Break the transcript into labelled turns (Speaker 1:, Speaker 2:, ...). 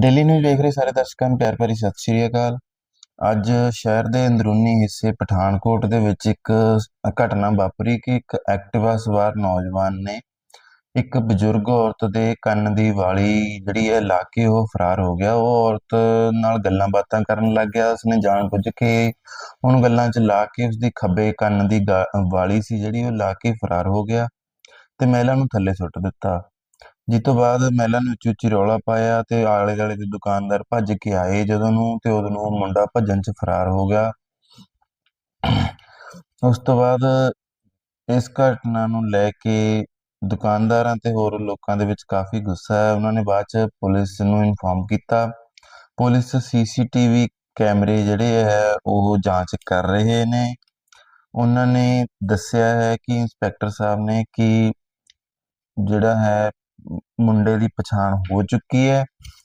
Speaker 1: Daily news ਦੇਖ ਰਹੇ ਸਾਰੇ ਦਰਸ਼ਕਾਂ ਨੂੰ, ਪਿਆਰ ਭਰੀ ਸਤਿ ਸ਼੍ਰੀ ਅਕਾਲ। ਅੱਜ ਸ਼ਹਿਰ ਦੇ ਅੰਦਰੂਨੀ ਹਿੱਸੇ ਪਠਾਨਕੋਟ ਦੇ ਵਿੱਚ ਇੱਕ ਘਟਨਾ ਵਾਪਰੀ ਕਿ ਇੱਕ ਐਕਟਿਵਾ ਸਵਾਰ ਨੌਜਵਾਨ ਨੇ ਇੱਕ ਬਜ਼ੁਰਗ ਔਰਤ ਦੇ ਕੰਨ ਦੀ ਵਾਲੀ ਜਿਹੜੀ ਹੈ, ਲਾ ਕੇ ਉਹ ਫਰਾਰ ਹੋ ਗਿਆ। ਉਹ ਔਰਤ ਨਾਲ ਗੱਲਾਂ ਬਾਤਾਂ ਕਰਨ ਲੱਗ ਗਿਆ। ਉਸਨੇ ਜਾਣਬੁੱਝ ਕੇ ਉਹਨੂੰ ਗੱਲਾਂ 'ਚ ਲਾ ਕੇ ਉਸਦੀ ਖੱਬੇ ਕੰਨ ਦੀ ਗਾ- ਵਾਲੀ ਸੀ ਜਿਹੜੀ, ਉਹ ਲਾ ਕੇ ਫਰਾਰ ਹੋ ਗਿਆ ਤੇ ਮਹਿਲਾ ਨੂੰ ਥੱਲੇ ਸੁੱਟ ਦਿੱਤਾ। ਜਿਸ ਤੋਂ ਬਾਅਦ ਮਹਿਲਾ ਨੇ ਉੱਚੀ ਉੱਚੀ ਰੌਲਾ ਪਾਇਆ ਤੇ ਆਲੇ ਦੁਆਲੇ ਦੇ ਦੁਕਾਨਦਾਰ ਭੱਜ ਕੇ ਆਏ ਜਦੋਂ ਨੂੰ ਤੇ ਉਦੋਂ ਨੂੰ ਮੁੰਡਾ ਭੱਜਣ 'ਚ ਫਰਾਰ ਹੋ ਗਿਆ। ਉਸ ਤੋਂ ਬਾਅਦ ਇਸ ਘਟਨਾ ਨੂੰ ਲੈ ਕੇ ਦੁਕਾਨਦਾਰਾਂ ਤੇ ਹੋਰ ਲੋਕਾਂ ਦੇ ਵਿੱਚ ਕਾਫੀ ਗੁੱਸਾ ਹੈ ਉਹਨਾਂ ਨੇ ਬਾਅਦ 'ਚ ਪੁਲਿਸ ਨੂੰ ਇਨਫੋਰਮ ਕੀਤਾ। ਪੁਲਿਸ ਸੀਸੀਟੀਵੀ ਕੈਮਰੇ ਜਿਹੜੇ ਹੈ ਉਹ ਜਾਂਚ ਕਰ ਰਹੇ ਨੇ। ਉਹਨਾਂ ਨੇ ਦੱਸਿਆ ਹੈ ਕਿ ਇੰਸਪੈਕਟਰ ਸਾਹਿਬ ਨੇ ਕਿ ਜਿਹੜਾ ਹੈ ਮੁੰਡੇ ਦੀ ਪਛਾਣ ਹੋ ਚੁੱਕੀ ਹੈ।